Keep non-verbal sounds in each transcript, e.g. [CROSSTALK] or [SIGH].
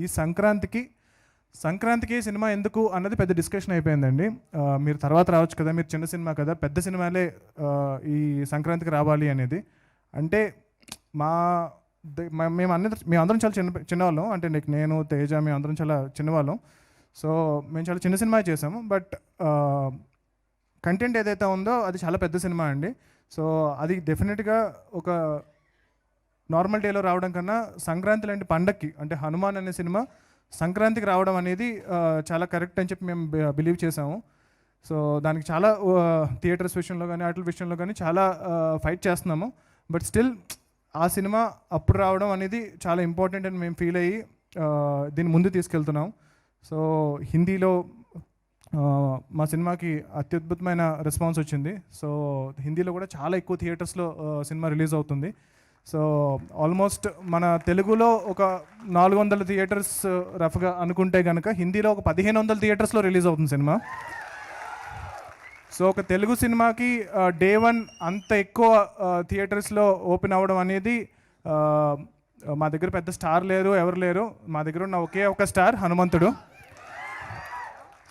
ఈ సంక్రాంతికి సంక్రాంతికి సినిమా ఎందుకు అన్నది పెద్ద డిస్కషన్ అయిపోయిందండి. మీరు తర్వాత రావచ్చు కదా మీరు చిన్న సినిమా కదా పెద్ద సినిమాలే ఈ సంక్రాంతికి రావాలి అనేది. అంటే మా మేము అన్ని మేము అందరం చాలా చిన్న చిన్నవాళ్ళం. అంటే నీకు నేను తేజ మేము అందరం చాలా చిన్నవాళ్ళం. సో మేము చాలా చిన్న సినిమా చేసాము బట్ కంటెంట్ ఏదైతే ఉందో అది చాలా పెద్ద సినిమా అండి. సో అది డెఫినెట్గా ఒక నార్మల్ డేలో రావడం కన్నా సంక్రాంతి లాంటి పండక్కి అంటే హనుమాన్ అనే సినిమా సంక్రాంతికి రావడం అనేది చాలా కరెక్ట్ అని చెప్పి మేము బిలీవ్ చేసాము సో దానికి చాలా థియేటర్స్ విషయంలో కానీ ఆటల విషయంలో కానీ చాలా ఫైట్ చేస్తున్నాము. బట్ స్టిల్ ఆ సినిమా అప్పుడు రావడం అనేది చాలా ఇంపార్టెంట్ అని మేము ఫీల్ అయ్యి దీన్ని ముందు తీసుకెళ్తున్నాం సో హిందీలో మా సినిమాకి అత్యద్భుతమైన రెస్పాన్స్ వచ్చింది. సో హిందీలో కూడా చాలా ఎక్కువ థియేటర్స్లో సినిమా రిలీజ్ అవుతుంది. సో ఆల్మోస్ట్ మన తెలుగులో ఒక నాలుగు వందల థియేటర్స్ uh, రఫ్గా అనుకుంటే కనుక హిందీలో ఒక పదిహేను వందల థియేటర్స్లో రిలీజ్ అవుతుంది సినిమా. సో ఒక తెలుగు సినిమాకి uh, డే వన్ అంత ఎక్కువ uh, థియేటర్స్లో ఓపెన్ అవ్వడం అనేది మా దగ్గర పెద్ద స్టార్ లేరు ఎవరు లేరు. మా దగ్గర ఉన్న ఒకే ఒక స్టార్ హనుమంతుడు.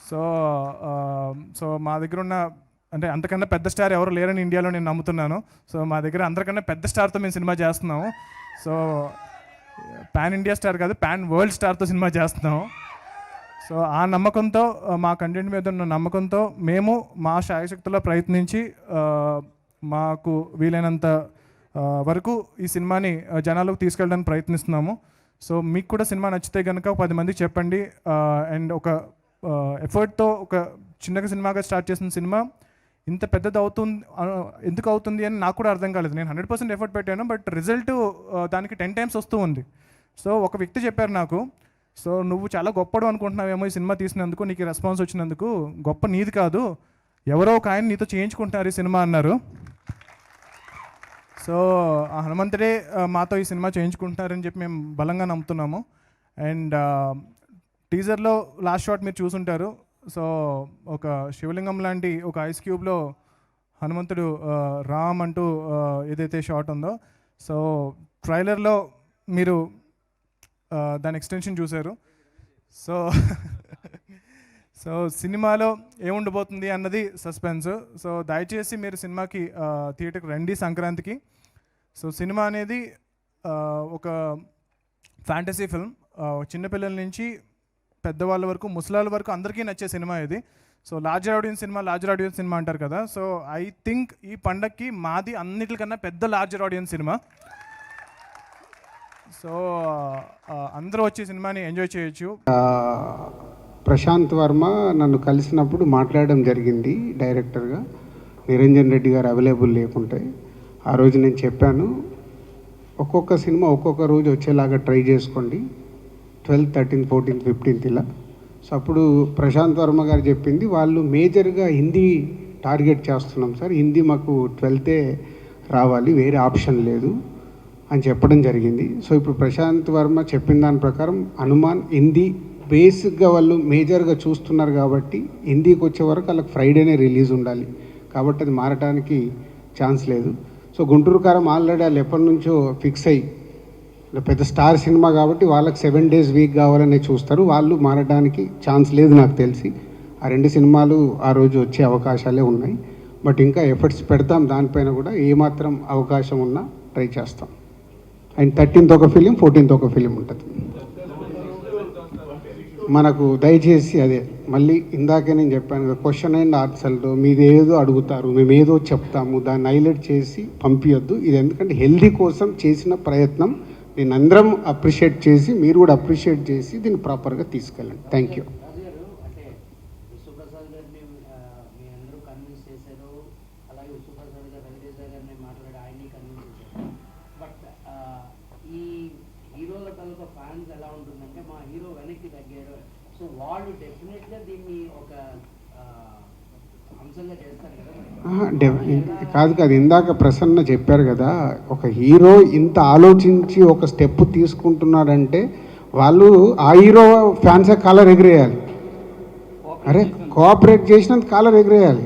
సో సో మా దగ్గర ఉన్న అంటే అంతకన్నా పెద్ద స్టార్ ఎవరు లేరని ఇండియాలో నేను నమ్ముతున్నాను. సో మా దగ్గర అందరికన్నా పెద్ద స్టార్తో మేము సినిమా చేస్తున్నాము. సో పాన్ ఇండియా స్టార్ కాదు పాన్ వరల్డ్ స్టార్తో సినిమా చేస్తున్నాము. సో ఆ నమ్మకంతో మా కంటెంట్ మీద ఉన్న నమ్మకంతో మేము మా శాయశక్తుల్లో ప్రయత్నించి మాకు వీలైనంత వరకు ఈ సినిమాని జనాలకు తీసుకెళ్ళడానికి ప్రయత్నిస్తున్నాము. సో మీకు కూడా సినిమా నచ్చితే కనుక పది మందికి చెప్పండి. అండ్ ఒక ఎఫర్ట్తో ఒక చిన్నగా సినిమాగా స్టార్ట్ చేసిన సినిమా ఇంత పెద్దది అవుతుంది ఎందుకు అవుతుంది అని నాకు కూడా అర్థం కాలేదు. నేను హండ్రెడ్ పర్సెంట్ ఎఫర్ట్ పెట్టాను బట్ రిజల్ట్ దానికి టెన్ టైమ్స్ వస్తూ ఉంది. సో ఒక వ్యక్తి చెప్పారు నాకు సో నువ్వు చాలా గొప్పడు అనుకుంటున్నావేమో ఈ సినిమా తీసినందుకు నీకు రెస్పాన్స్ వచ్చినందుకు. గొప్ప నీది కాదు. ఎవరో ఒక ఆయన నీతో చేయించుకుంటున్నారు ఈ సినిమా అన్నారు. సో ఆ హనుమంతుడే మాతో ఈ సినిమా చేయించుకుంటున్నారని చెప్పి మేము బలంగా నమ్ముతున్నాము. అండ్ టీజర్లో లాస్ట్ షాట్ మీరు చూసుంటారు. సో ఒక శివలింగం లాంటి ఒక ఐస్ క్యూబ్లో హనుమంతుడు రామ్ అంటూ ఏదైతే షాట్ ఉందో. సో ట్రైలర్లో మీరు దాని ఎక్స్టెన్షన్ చూశారు. సో [LAUGHS] సో సినిమాలో ఏముండబోతుంది అన్నది సస్పెన్స్. సో దయచేసి మీరు సినిమాకి థియేటర్కి రండి సంక్రాంతికి. సో సినిమా అనేది ఒక ఫ్యాంటసీ ఫిల్మ్. చిన్నపిల్లల నుంచి పెద్దవాళ్ళ వరకు ముసలాళ్ళ వరకు అందరికీ నచ్చే సినిమా ఇది. So larger audience cinema larger audience cinema అంటారు కదా. సో ఐ థింక్ ఈ పండక్కి మాది అన్నిటికన్నా పెద్ద లార్జర్ ఆడియన్స్ సినిమా. సో అందరూ వచ్చి సినిమాని ఎంజాయ్ చేయొచ్చు. ప్రశాంత్ వర్మ నన్ను కలిసినప్పుడు మాట్లాడడం జరిగింది డైరెక్టర్గా. నిరంజన్ రెడ్డి గారు అవైలబుల్ లేకుంటే. ఆ రోజు నేను చెప్పాను ఒక్కొక్క సినిమా ఒక్కొక్క రోజు వచ్చేలాగా ట్రై చేసుకోండి. ట్వెల్త్ థర్టీన్త్ ఫోర్టీన్త్ ఫిఫ్టీన్త్ ఇలా. సో అప్పుడు ప్రశాంత్ వర్మ గారు చెప్పింది వాళ్ళు మేజర్గా హిందీ టార్గెట్ చేస్తున్నాం సార్. హిందీ మాకు ట్వెల్తే రావాలి వేరే ఆప్షన్ లేదు అని చెప్పడం జరిగింది. సో ఇప్పుడు ప్రశాంత్ వర్మ చెప్పిన దాని ప్రకారం హనుమాన్ హిందీ బేసిక్గా వాళ్ళు మేజర్గా చూస్తున్నారు కాబట్టి హిందీకి వచ్చే వరకు వాళ్ళకి ఫ్రైడేనే రిలీజ్ ఉండాలి. కాబట్టి అది మారడానికి ఛాన్స్ లేదు. సో గుంటూరు కారం ఆల్రెడీ వాళ్ళు ఎప్పటి నుంచో ఫిక్స్ అయ్యి పెద్ద స్టార్ సినిమా కాబట్టి వాళ్ళకి సెవెన్ డేస్ వీక్ కావాలనే చూస్తారు. వాళ్ళు మారడానికి ఛాన్స్ లేదు నాకు తెలిసి. ఆ రెండు సినిమాలు ఆ రోజు వచ్చే అవకాశాలే ఉన్నాయి. బట్ ఇంకా ఎఫర్ట్స్ పెడతాం. దానిపైన కూడా ఏమాత్రం అవకాశం ఉన్నా ట్రై చేస్తాం. అండ్ థర్టీన్త్ ఒక ఫిలిం ఫోర్టీన్త్ ఒక ఫిలిం ఉంటుంది. మనకు దయచేసి అదే మళ్ళీ ఇందాకే నేను చెప్పాను కదా క్వశ్చన్ అండ్ ఆన్సర్లో మీరు ఏదో అడుగుతారు మేము ఏదో చెప్తాము దాన్ని హైలైట్ చేసి పంపించొద్దు ఇది ఎందుకంటే హెల్దీ కోసం చేసిన ప్రయత్నం. నేను అందరం అప్రిషియేట్ చేసి మీరు కూడా అప్రిషియేట్ చేసి దీన్ని ప్రాపర్గా తీసుకెళ్ళండి. థ్యాంక్ యూ అంటే మీ అందరూ చేశారు అలాగే గారు బట్ ఈ హీరోల ఫ్యాన్స్ ఎలా ఉంటుందంటే మా హీరో వెనక్కి తగ్గారు. సో వాళ్ళు డెఫినెట్గా దీన్ని ఒక కదా కాదు కాదు ఇందాక ప్రసన్న చెప్పారు కదా ఒక హీరో ఇంత ఆలోచించి ఒక స్టెప్ తీసుకుంటున్నాడంటే వాళ్ళు ఆ హీరో ఫ్యాన్సే కాలర్ ఎగిరేయాలి. అరే కోఆపరేట్ చేసినంత కాలర్ ఎగిరేయాలి.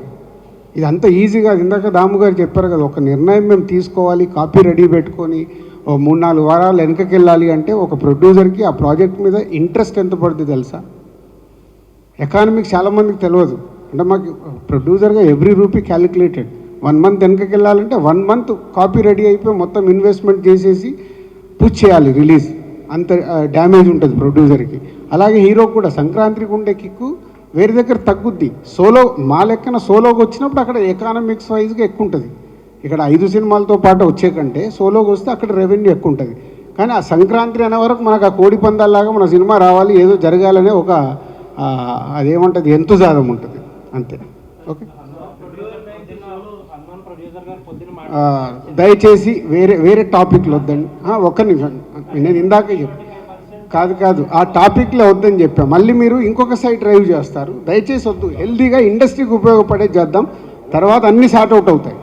ఇది అంత ఈజీగా ఇందాక దాము గారు చెప్పారు కదా ఒక నిర్ణయం మేము తీసుకోవాలి కాపీ రెడీ పెట్టుకొని ఓ మూడు నాలుగు వారాలు వెనకకి వెళ్ళాలి అంటే ఒక ప్రొడ్యూసర్కి ఆ ప్రాజెక్ట్ మీద ఇంట్రెస్ట్ ఎంత పడుతుంది తెలుసా? ఎకానమిక్స్ చాలామందికి తెలియదు. అంటే మాకు ప్రొడ్యూసర్గా every rupee calculated one month వెనకకి వెళ్ళాలంటే వన్ మంత్ కాపీ రెడీ అయిపోయి మొత్తం ఇన్వెస్ట్మెంట్ చేసేసి పుష్ చేయాలి రిలీజ్ అంత డ్యామేజ్ ఉంటుంది ప్రొడ్యూసర్కి అలాగే హీరో కూడా సంక్రాంతికి ఉండే కిక్కు వేరే దగ్గర తగ్గుద్ది. సోలో మా లెక్కన సోలోకి వచ్చినప్పుడు అక్కడ ఎకానమిక్స్ వైజ్గా ఎక్కువ ఉంటుంది. ఇక్కడ ఐదు సినిమాలతో పాటు వచ్చే కంటే సోలోకి వస్తే అక్కడ రెవెన్యూ ఎక్కువ ఉంటుంది. కానీ ఆ సంక్రాంతి అనే వరకు మనకు ఆ కోడి పందాల్లాగా మన సినిమా రావాలి ఏదో జరగాలనే ఒక అదేమంటుంది ఎంతో జాదం ఉంటుంది. అంతే. ఓకే. దయచేసి వేరే వేరే టాపిక్లు వద్దండి. ఒక్క నిమిషం. నేను ఇందాకే చెప్పాను కాదు కాదు. ఆ టాపిక్లో వద్దని చెప్పా. మళ్ళీ మీరు ఇంకొక సైడ్ డ్రైవ్ చేస్తారు. దయచేసి వద్దు. హెల్దీగా ఇండస్ట్రీకి ఉపయోగపడే చేద్దాం. తర్వాత అన్ని సార్ట్ అవుట్ అవుతాయి.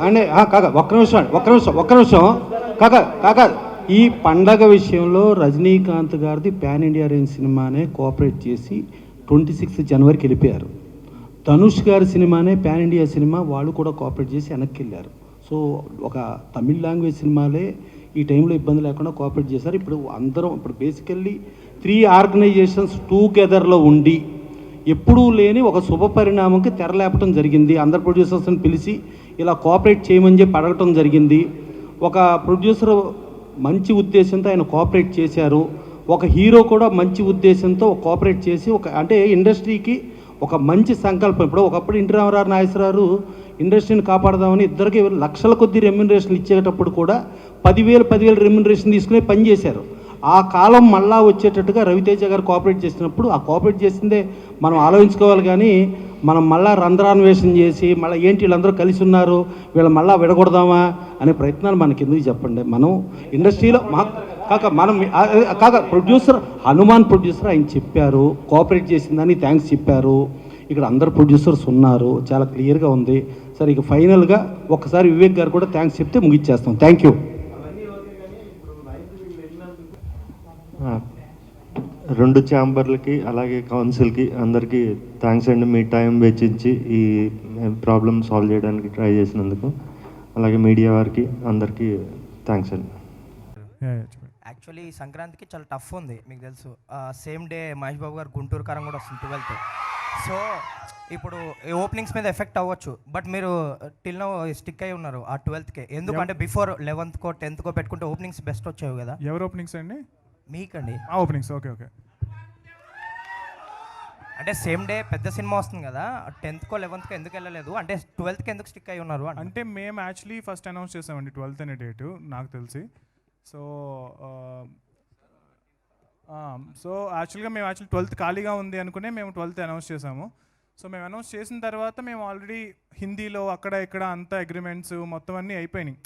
అంటే ఆ, కాక ఒక్క నిమిషం ఒక్క నిమిషం ఒక్క నిమిషం. కాక కాక ఈ పండగ విషయంలో రజనీకాంత్ గారిది పాన్ ఇండియా రేంజ్ సినిమానే కోఆపరేట్ చేసి ట్వంటీ సిక్స్త్ జనవరికి వెళ్ళిపోయారు. ధనుష్ గారి సినిమానే పాన్ ఇండియా సినిమా వాళ్ళు కూడా కోఆపరేట్ చేసి వెనక్కి వెళ్ళారు. సో ఒక తమిళ్ లాంగ్వేజ్ సినిమాలే ఈ టైంలో ఇబ్బంది లేకుండా కోఆపరేట్ చేశారు. ఇప్పుడు అందరం ఇప్పుడు బేసికల్లీ త్రీ ఆర్గనైజేషన్స్ టూగెదర్లో ఉండి ఎప్పుడూ లేని ఒక శుభ పరిణామంకి తెరలేపటం జరిగింది. అందరు ప్రొడ్యూసర్స్ని పిలిచి ఇలా కోఆపరేట్ చేయమని చెప్పి అడగటం జరిగింది. ఒక ప్రొడ్యూసర్ మంచి ఉద్దేశంతో ఆయన కోఆపరేట్ చేశారు. ఒక హీరో కూడా మంచి ఉద్దేశంతో కోఆపరేట్ చేసి ఒక అంటే ఇండస్ట్రీకి ఒక మంచి సంకల్పం. ఇప్పుడు ఒకప్పుడు ఇంటి రామారావు నాగేశ్వరరావు ఇండస్ట్రీని కాపాడదామని ఇద్దరికి లక్షల కొద్ది రెమ్యునరేషన్ ఇచ్చేటప్పుడు కూడా పదివేలు పదివేలు రెమ్యునరేషన్ తీసుకునే పనిచేశారు ఆ కాలం మళ్ళా వచ్చేటట్టుగా రవితేజ గారు కోఆపరేట్ చేసినప్పుడు ఆ కోఆపరేట్ చేసిందే మనం ఆలోచించుకోవాలి కానీ మనం మళ్ళా రంధ్రాన్వేషణ చేసి మళ్ళీ ఏంటి వీళ్ళందరూ కలిసి ఉన్నారు వీళ్ళు మళ్ళా విడగొడదామా అనే ప్రయత్నాలు మనకి ఎందుకు చెప్పండి? మనం ఇండస్ట్రీలో మా కాక మనం కాక ప్రొడ్యూసర్ హనుమాన్ ప్రొడ్యూసర్ ఆయన చెప్పారు కోఆపరేట్ చేసిందని థ్యాంక్స్ చెప్పారు. ఇక్కడ అందరు ప్రొడ్యూసర్స్ ఉన్నారు చాలా క్లియర్గా ఉంది. సరే ఇక ఫైనల్గా ఒక్కసారి వివేక్ గారు కూడా థ్యాంక్స్ చెప్తే ముగిచ్చేస్తాం. థ్యాంక్ యూ రెండు ఛాంబర్లకి అలాగే కౌన్సిల్కి అందరికీ థ్యాంక్స్ అండి. మీ టైం వెచ్చించి ఈ ప్రాబ్లం సాల్వ్ చేయడానికి ట్రై చేసినందుకు. అలాగే మీడియా వారికి అందరికీ థ్యాంక్స్ అండి. యాక్చువల్లీ సంక్రాంతికి చాలా టఫ్ ఉంది మీకు తెలుసు. సేమ్ డే మహేష్ బాబు గారు గుంటూరు కారం కూడా వస్తుంది ట్వెల్త్ సో ఇప్పుడు ఈ ఓపెనింగ్స్ మీద ఎఫెక్ట్ అవ్వచ్చు. బట్ మీరు టిల్ నో స్టిక్ అయి ఉన్నారు ఆ ట్వెల్త్కే ఎందుకంటే బిఫోర్ లెవెన్త్కో టెన్త్కో పెట్టుకుంటే ఓపెనింగ్స్ బెస్ట్ వచ్చేవి కదా. ఎవరు ఓపెనింగ్స్ అండి? మీకండి. ఆ ఓపెనింగ్స్ ఓకే ఓకే. అంటే సేమ్ డే పెద్ద సినిమా వస్తుంది కదా టెన్త్కో లెవెన్త్కో ఎందుకు వెళ్ళలేదు? అంటే ట్వెల్త్కి ఎందుకు స్టిక్ అయి ఉన్నారు అంటే అంటే మేము యాక్చువల్లీ ఫస్ట్ అనౌన్స్ చేసామండి ట్వెల్త్ అనే డేటు నాకు తెలిసి. సో సో యాక్చువల్గా మేము యాక్చువల్ ట్వెల్త్ ఖాళీగా ఉంది అనుకునే మేము ట్వెల్త్ అనౌన్స్ చేసాము సో మేము అనౌన్స్ చేసిన తర్వాత మేము ఆల్రెడీ హిందీలో అక్కడ ఇక్కడ అంతా అగ్రిమెంట్స్ మొత్తం అన్నీ అయిపోయినాయి.